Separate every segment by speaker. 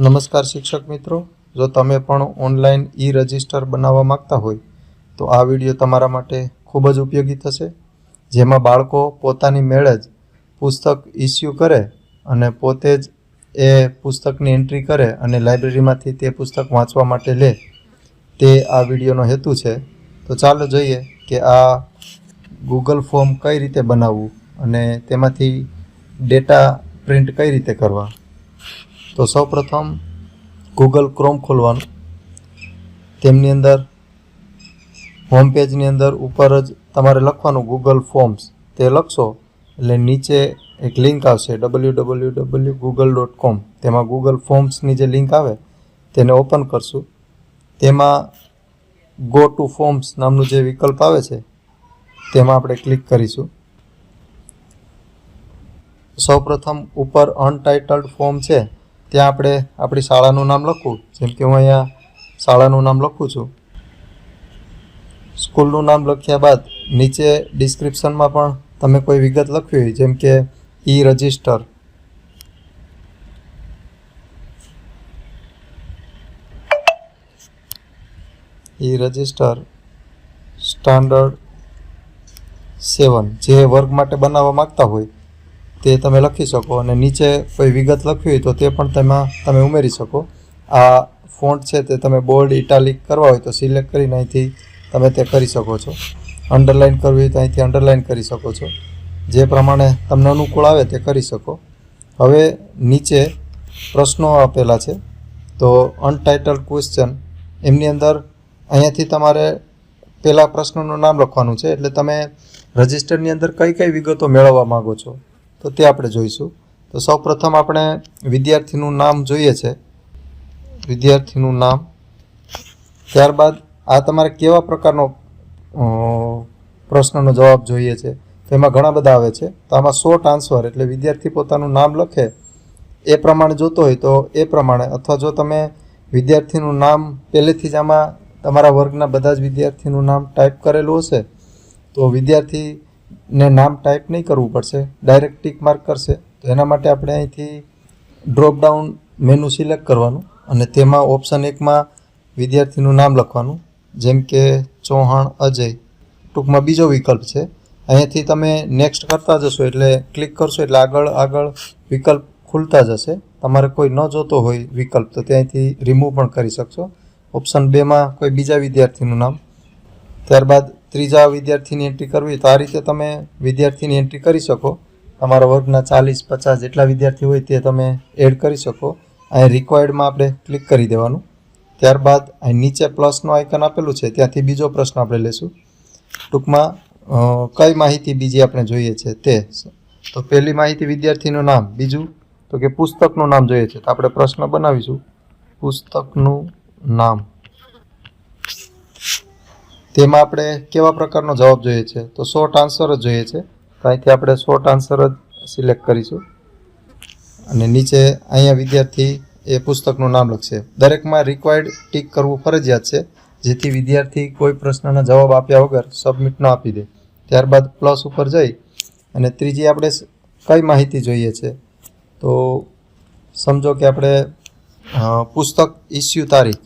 Speaker 1: નમસ્કાર શિક્ષક મિત્રો. જો તમે પણ ઓનલાઈન ઈ રજિસ્ટર બનાવવા માંગતા હોય, તો આ વીડિયો તમારા માટે ખૂબ જ ઉપયોગી થશે. જેમાં બાળકો પોતાની મેળે જ પુસ્તક ઇસ્યુ કરે અને પોતે જ એ પુસ્તકની એન્ટ્રી કરે અને લાઇબ્રેરીમાંથી તે પુસ્તક વાંચવા માટે લે. તે આ વિડીયોનો હેતુ છે. તો ચાલો જોઈએ કે આ ગૂગલ ફોર્મ કઈ રીતે બનાવવું અને તેમાંથી ડેટા પ્રિન્ટ કઈ રીતે કરવા. તો સૌપ્રથમ ગૂગલ ક્રોમ ખોલવાનું. તેમની અંદર હોમ પેજની અંદર ઉપર જ તમારે લખવાનું ગૂગલ ફોર્મ્સ તે લખશો એટલે નીચે એક લિંક આવશે W W W Google dot com તેમાં ગૂગલ ફોર્મ્સની જે લિંક આવે તેને ઓપન કરશું. તેમાં ગો ટુ ફોર્મ્સ નામનું જે વિકલ્પ આવે છે, તેમાં આપણે ક્લિક કરીશું. સૌપ્રથમ ઉપર અનટાઇટલ્ડ ફોર્મ છે. ત્યાં આપણે આપણી શાળાનું નામ લખવું. જેમ કે હું અહીંયા શાળાનું નામ લખું છું. સ્કૂલનું નામ લખ્યા બાદ નીચે ડિસ્ક્રિપ્શનમાં પણ તમે કોઈ વિગત લખવી હોય, જેમ કે E register E register standard seven. જે વર્ગ માટે બનાવવા માંગતા હોય તે તમે લખી શકો અને નીચે કોઈ વિગત લખવી હોય તો તે પણ તેમાં તમે ઉમેરી શકો. આ ફોન્ટ છે તે તમે બોલ્ડ ઇટાલિક કરવા હોય તો સિલેક્ટ કરીને અહીંથી તમે તે કરી શકો છો. અંડરલાઇન કરવી હોય તો અહીંથી અંડરલાઇન કરી શકો છો. જે પ્રમાણે તમને અનુકૂળ આવે તે કરી શકો. હવે નીચે પ્રશ્નો આપેલા છે. તો અનટાઇટલ્ડ ક્વેશ્ચન એમની અંદર અહીંયાથી તમારે પહેલા પ્રશ્નનું નામ લખવાનું છે. એટલે તમે રજિસ્ટરની અંદર કઈ કઈ વિગતો મેળવવા માગો છો? તો તે આપણે જોઈશું. તો સૌપ્રથમ આપણે વિદ્યાર્થીનું નામ જોઈએ છે. વિદ્યાર્થીનું નામ. ત્યારબાદ આ તમારે કેવા પ્રકારનો પ્રશ્નનો જવાબ જોઈએ છે? તો એમાં ઘણા બધા આવે છે. તો આમાં શોર્ટ આન્સર એટલે વિદ્યાર્થી પોતાનું નામ લખે, એ પ્રમાણે જોતો હોય તો એ પ્રમાણે. અથવા જો તમે વિદ્યાર્થીનું નામ પહેલેથી જ આમાં તમારા વર્ગના બધા જ વિદ્યાર્થીનું નામ ટાઈપ કરેલું હશે, તો વિદ્યાર્થીને નામ ટાઈપ નહીં કરવું પડશે. ડાયરેક્ટ ટીક માર્ક કરશે. તો એના માટે આપણે અહીંથી ડ્રોપડાઉન મેનુ સિલેક્ટ કરવાનું અને તેમાં ઓપ્શન એકમાં વિદ્યાર્થીનું નામ લખવાનું. જેમ કે ચૌહાણ અજય. ટૂંકમાં બીજો વિકલ્પ છે. અહીંયાથી તમે નેક્સ્ટ કરતા જશો એટલે ક્લિક કરશો એટલે આગળ આગળ વિકલ્પ ખુલતા જશે. તમારે કોઈ ન જોતો હોય વિકલ્પ તો ત્યાંથી રિમૂવ પણ કરી શકશો. ઓપ્શન બેમાં કોઈ બીજા વિદ્યાર્થીનું નામ. ત્યારબાદ ત્રીજા વિદ્યાર્થીની એન્ટ્રી કરવી તો આ રીતે તમે વિદ્યાર્થીની એન્ટ્રી કરી શકો. તમારા વર્ગના ચાલીસ, પચાસ જેટલા વિદ્યાર્થી હોય તે તમે એડ કરી શકો. અહીં રિક્વાયર્ડમાં આપણે ક્લિક કરી દેવાનું. ત્યારબાદ અહીં નીચે પ્લસનું આઇકન આપેલું છે, ત્યાંથી બીજો પ્રશ્ન આપણે લેશું. ટૂંકમાં કઈ માહિતી બીજી આપણે જોઈએ છે તે. તો પહેલી માહિતી વિદ્યાર્થીનું નામ, બીજું તો કે પુસ્તકનું નામ જોઈએ છે. તો આપણે પ્રશ્ન બનાવીશું. પુસ્તકનું નામ. તેમાં આપણે કેવા પ્રકારનો જવાબ જોઈએ છે? તો શોર્ટ આન્સર જ જોઈએ છે. તો અહીંથી આપણે શોર્ટ આન્સર જ સિલેક્ટ કરીશું. અને નીચે અહીંયા વિદ્યાર્થી એ પુસ્તકનું નામ લખશે. દરેકમાં રિક્વાયર્ડ ટીક કરવું ફરજિયાત છે. જેથી વિદ્યાર્થી કોઈ પ્રશ્નના જવાબ આપ્યા વગર સબમિટ ન આપી દે. ત્યારબાદ પ્લસ ઉપર જઈ અને ત્રીજી આપણે કઈ માહિતી જોઈએ છે? તો સમજો કે આપણે પુસ્તક ઇસ્યુ તારીખ.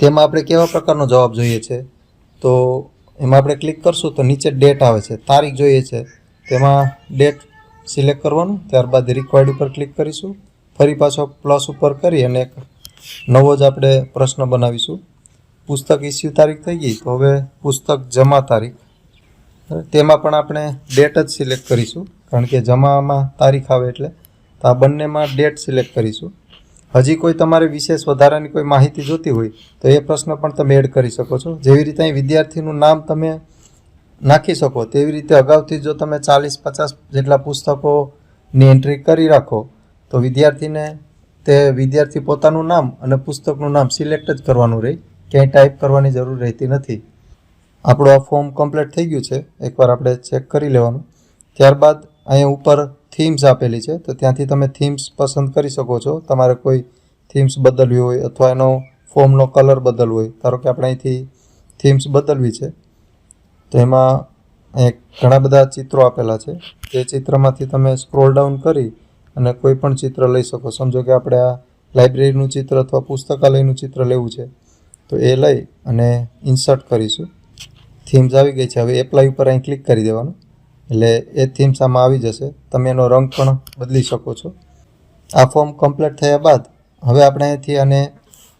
Speaker 1: તેમાં આપણે કેવા પ્રકારનો જવાબ જોઈએ છે? તો એમાં આપણે ક્લિક કરશું તો નીચે ડેટ આવે છે. તારીખ જોઈએ છે. તેમાં ડેટ સિલેક્ટ કરવાનું, ત્યારબાદ રિક્વાયર્ડ ઉપર ક્લિક કરીશું. ફરી પાછો પ્લસ ઉપર કરી અને એક નવો જ આપણે પ્રશ્ન બનાવીશું. પુસ્તક ઇસ્યુ તારીખ થઈ ગઈ, તો હવે પુસ્તક જમા તારીખ. તેમાં પણ આપણે ડેટ જ સિલેક્ટ કરીશું. કારણ કે જમામાં તારીખ આવે એટલે. તો આ બંનેમાં ડેટ સિલેક્ટ કરીશું. હજી કોઈ તમારે વિશેષ વધારાની કોઈ માહિતી જોતી હોય, તો એ પ્રશ્ન પણ તમે એડ કરી શકો છો. જેવી રીતે અહીં વિદ્યાર્થીનું નામ તમે નાખી શકો, તેવી રીતે અગાઉથી જો તમે ચાલીસ, પચાસ જેટલા પુસ્તકોની એન્ટ્રી કરી રાખો, તો વિદ્યાર્થીને તે વિદ્યાર્થી પોતાનું નામ અને પુસ્તકનું નામ સિલેક્ટ જ કરવાનું રહે. ક્યાંય ટાઈપ કરવાની જરૂર રહેતી નથી. આપણું આ ફોર્મ કમ્પ્લીટ થઈ ગયું છે. એકવાર આપણે ચેક કરી લેવાનું. ત્યારબાદ અહીંયા ઉપર થીમ્સ આપેલી છે, તો ત્યાંથી તમે થીમ્સ પસંદ કરી શકો છો. તમારે કોઈ થીમ્સ બદલવી હોય અથવા એનો ફોર્મનો કલર બદલવો હોય, ધારો કે આપણે અહીંથી થીમ્સ બદલવી છે, તો એમાં અહીં ઘણા બધા ચિત્રો આપેલા છે. તે ચિત્રમાંથી તમે સ્ક્રોલ ડાઉન કરી અને કોઈ પણ ચિત્ર લઈ શકો. સમજો કે આપણે આ લાઇબ્રેરીનું ચિત્ર અથવા પુસ્તકાલયનું ચિત્ર લેવું છે, તો એ લઈ અને ઇન્સર્ટ કરીશું. થીમ્સ આવી ગઈ છે. હવે એપ્લાય ઉપર અહીં ક્લિક કરી દેવાનું. એટલે એ થીમ સામે આવી જશે. તમે એનો રંગ પણ બદલી શકો છો. આ ફોર્મ કમ્પ્લીટ થયા બાદ હવે આપણે અહીંથી આને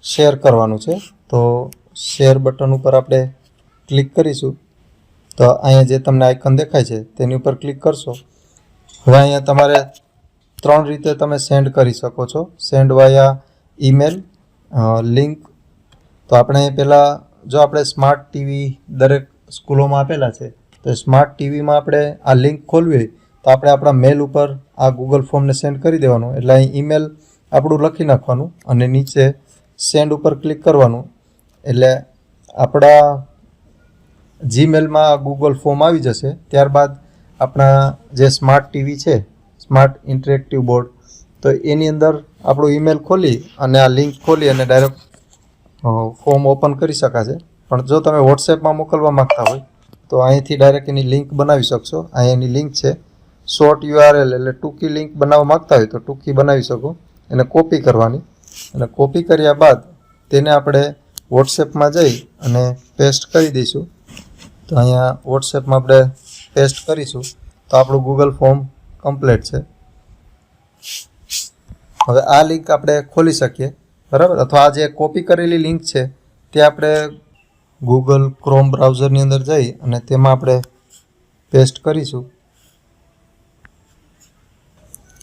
Speaker 1: શેર કરવાનું છે. તો શેર બટન ઉપર આપણે ક્લિક કરીશું. તો અહીંયા જે તમને આઇકન દેખાય છે, તેની ઉપર ક્લિક કરશો. હવે અહીંયા તમારે ત્રણ રીતે તમે સેન્ડ કરી શકો છો. સેન્ડ વાયા ઈમેલ લિંક તો આપણે પહેલાં, જો આપણે સ્માર્ટ ટીવી દરેક સ્કૂલોમાં આપેલા છે તો સ્માર્ટ ટીવીમાં આપણે આ લિંક ખોલવી તો આપણે આપણા મેલ ઉપર આ ગૂગલ ફોર્મને સેન્ડ કરી દેવાનું. એટલે અહીં ઈમેલ આપણું લખી નાખવાનું અને નીચે સેન્ડ ઉપર ક્લિક કરવાનું. એટલે આપણા જીમેલમાં ગૂગલ ફોર્મ આવી જશે. ત્યારબાદ આપણા જે સ્માર્ટ ટીવી છે સ્માર્ટ ઇન્ટરેક્ટિવ બોર્ડ તો એની અંદર આપણું ઈમેલ ખોલી અને આ લિંક ખોલી અને ડાયરેક્ટ ફોર્મ ઓપન કરી શકાશે. પણ જો તમે વોટ્સએપમાં મોકલવા માંગતા હોય તો અહીંથી ડાયરેક્ટ એની લિંક બનાવી શકશો. અહીં એની લિંક છે. શોર્ટ યુઆરએલ એટલે ટૂંકી લિંક બનાવવા માગતા હોય તો ટૂંકી બનાવી શકો. એને કોપી કરવાની. અને કોપી કર્યા બાદ તેને આપણે વોટ્સએપમાં જઈ અને પેસ્ટ કરી દઈશું. તો અહીંયા વોટ્સએપમાં આપણે પેસ્ટ કરીશું. તો આપણું ગૂગલ ફોર્મ કમ્પ્લીટ છે. હવે આ લિંક આપણે ખોલી શકીએ. બરાબર? અથવા આ જે કોપી કરેલી લિંક છે તે આપણે ગૂગલ ક્રોમ બ્રાઉઝરની અંદર જઈ અને તેમાં આપણે પેસ્ટ કરીશું.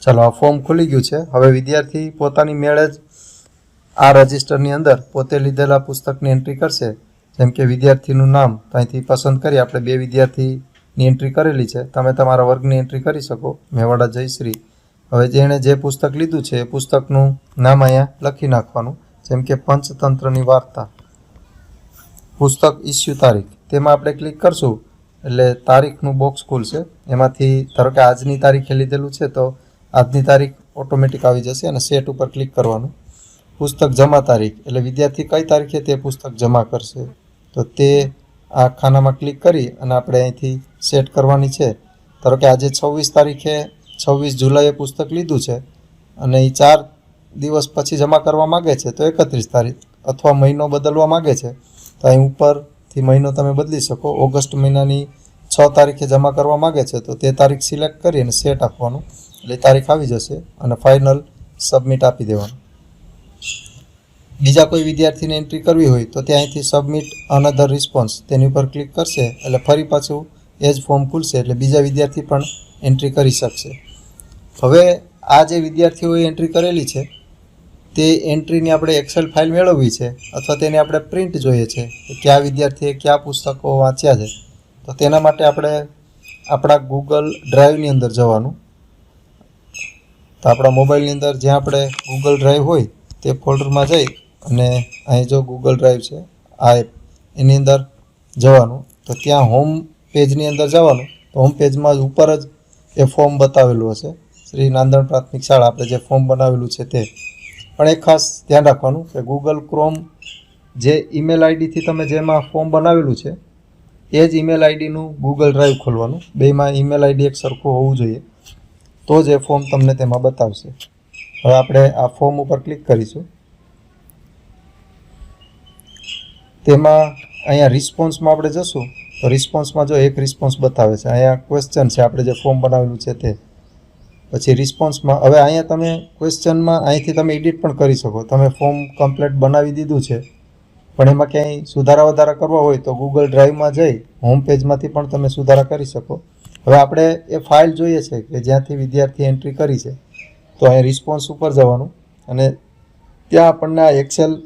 Speaker 1: ચાલો, આ ફોર્મ ખુલી ગયું છે. હવે વિદ્યાર્થી પોતાની મેળે જ આ રજિસ્ટરની અંદર પોતે લીધેલા પુસ્તકની એન્ટ્રી કરશે. જેમ કે વિદ્યાર્થીનું નામ અહીંથી પસંદ કરી આપણે બે વિદ્યાર્થીની એન્ટ્રી કરેલી છે. તમે તમારા વર્ગની એન્ટ્રી કરી શકો. મેવાડા જયશ્રી હવે જેણે જે પુસ્તક લીધું છે, એ પુસ્તકનું નામ અહીંયા લખી નાખવાનું. જેમ કે પંચતંત્રની વાર્તા. પુસ્તક ઇસ્યુ તારીખ. તેમાં આપણે ક્લિક કરશું, એટલે તારીખનું બોક્સ ખુલશે. એમાંથી ધારો કે આજની તારીખે લીધેલું છે, તો આજની તારીખ ઓટોમેટિક આવી જશે અને સેટ ઉપર ક્લિક કરવાનું. પુસ્તક જમા તારીખ, એટલે વિદ્યાર્થી કઈ તારીખે તે પુસ્તક જમા કરશે? તો તે આ ખાનામાં ક્લિક કરી અને આપણે અહીંથી સેટ કરવાની છે. ધારો કે આજે છવ્વીસ તારીખે છવ્વીસ જુલાઈએ પુસ્તક લીધું છે અને એ ચાર દિવસ પછી જમા કરવા માગે છે, તો એકત્રીસ તારીખ અથવા મહિનો બદલવા માગે છે. તો અહીં ઉપરથી મહિનો તમે બદલી શકો. ઓગસ્ટ મહિનાની છ તારીખે જમા કરવા માગે છે તો તે તારીખ સિલેક્ટ કરી અને સેટ આપવાનું. એટલે તારીખ આવી જશે અને ફાઇનલ સબમિટ આપી દેવાનું. બીજા કોઈ વિદ્યાર્થીને એન્ટ્રી કરવી હોય તો તે અહીંથી સબમિટ અનધર રિસ્પોન્સ તેની ઉપર ક્લિક કરશે એટલે ફરી પાછું એ જ ફોર્મ ખુલશે એટલે બીજા વિદ્યાર્થી પણ એન્ટ્રી કરી શકશે. હવે આ જે વિદ્યાર્થીઓએ એન્ટ્રી કરેલી છે તે એન્ટ્રીની આપણે એક્સેલ ફાઇલ મેળવવી છે અથવા તેને આપણે પ્રિન્ટ જોઈએ છે કે કયા વિદ્યાર્થીએ કયા પુસ્તકો વાંચ્યા છે. તો તેના માટે આપણે આપણા ગૂગલ ડ્રાઈવની અંદર જવાનું. તો આપણા મોબાઈલની અંદર જ્યાં આપણે ગૂગલ ડ્રાઈવ હોય તે ફોલ્ડરમાં જઈ અને અહીં જો ગૂગલ ડ્રાઈવ છે, આ એપ એની અંદર જવાનું. તો ત્યાં હોમ પેજની અંદર જવાનું. તો હોમ પેજમાં ઉપર જ એ ફોર્મ બતાવેલું હશે. શ્રી નાંદણ પ્રાથમિક શાળા આપણે જે ફોર્મ બનાવેલું છે તે પણ એક ખાસ ધ્યાન રાખવાનું કે ગૂગલ ક્રોમ જે ઈમેલ આઈડીથી તમે જેમાં ફોર્મ બનાવેલું છે, એ જ ઈમેલ આઈડીનું ગૂગલ ડ્રાઈવ ખોલવાનું. બેમાં ઈમેલ આઈડી એક સરખું હોવું જોઈએ. તો જ એ ફોર્મ તમને તેમાં બતાવશે. હવે આપણે આ ફોર્મ ઉપર ક્લિક કરીશું. તેમાં અહીંયા રિસ્પોન્સમાં આપણે જશું. તો રિસ્પોન્સમાં જો એક રિસ્પોન્સ બતાવે છે, અહીંયા ક્વેશ્ચન છે, આપણે જે ફોર્મ બનાવેલું છે તે. પછી રિસ્પોન્સમાં હવે અહીંયા તમે ક્વેશ્ચનમાં અહીંથી તમે એડિટ પણ કરી શકો. તમે ફોર્મ કમ્પ્લેટ બનાવી દીધું છે. પણ એમાં ક્યાંય સુધારા વધારા કરવા હોય તો ગૂગલ ડ્રાઈવમાં જઈ હોમ પેજમાંથી પણ તમે સુધારા કરી શકો. હવે આપણે એ ફાઇલ જોઈએ છે કે જ્યાંથી વિદ્યાર્થી એન્ટ્રી કરી છે. તો અહીં રિસ્પોન્સ ઉપર જવાનું. અને ત્યાં આપણને આ એક્સેલ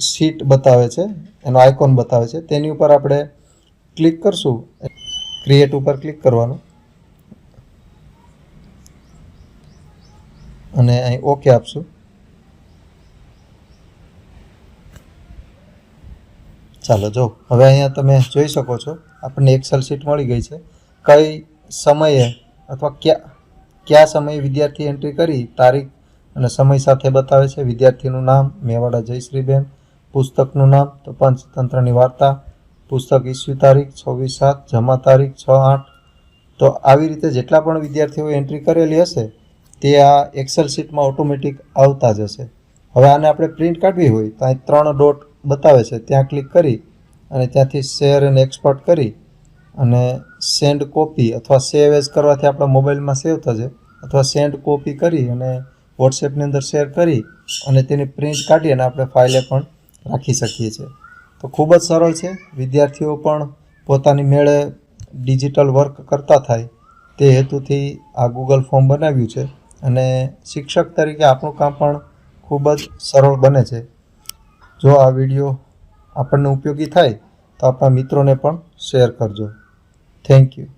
Speaker 1: શીટ બતાવે છે, એનો આઇકોન બતાવે છે. તેની ઉપર આપણે ક્લિક કરશું. ક્રિએટ ઉપર ક્લિક કરવાનું. અને અહીં ઓકે આપશું ચાલો જો હવે અહીંયા તમે જોઈ શકો છો આપણને એક્સેલ શીટ મળી ગઈ છે કઈ સમયે અથવા ક્યાં કયા સમયે વિદ્યાર્થી એન્ટ્રી કરી તારીખ અને સમય સાથે બતાવે છે વિદ્યાર્થીનું નામ મેવાડા જયશ્રીબેન પુસ્તકનું નામ તો પંચતંત્રની વાર્તા પુસ્તક ઇસ્યુ તારીખ છવ્વીસ સાત જમા તારીખ છ આઠ તો આવી રીતે જેટલા પણ વિદ્યાર્થીઓએ એન્ટ્રી કરેલી હશે તે આ એક્સેલ શીટમાં ઓટોમેટિક આવતા જ હશે હવે આને આપણે પ્રિન્ટ કાઢવી હોય તો અહીં ત્રણ ડોટ બતાવે છે. ત્યાં ક્લિક કરી અને ત્યાંથી શેર અને એક્સપોર્ટ કરી અને સેન્ડ કોપી અથવા સેવ એઝ કરવાથી આપણા મોબાઈલમાં સેવ થશે. અથવા સેન્ડ કોપી કરી અને વોટ્સએપની અંદર શેર કરી અને તેની પ્રિન્ટ કાઢી અને આપણે ફાઇલે પણ રાખી શકીએ છીએ. તો ખૂબ જ સરળ છે. વિદ્યાર્થીઓ પણ પોતાની મેળે ડિજિટલ વર્ક કરતા થાય તે હેતુથી આ ગૂગલ ફોર્મ બનાવ્યું છે. અને શિક્ષક તરીકે આપણું કામ પણ ખૂબ જ સરળ બને છે. જો આ વીડિયો આપણને ઉપયોગી થાય તો આપણા મિત્રોને પણ શેર કરજો. Thank you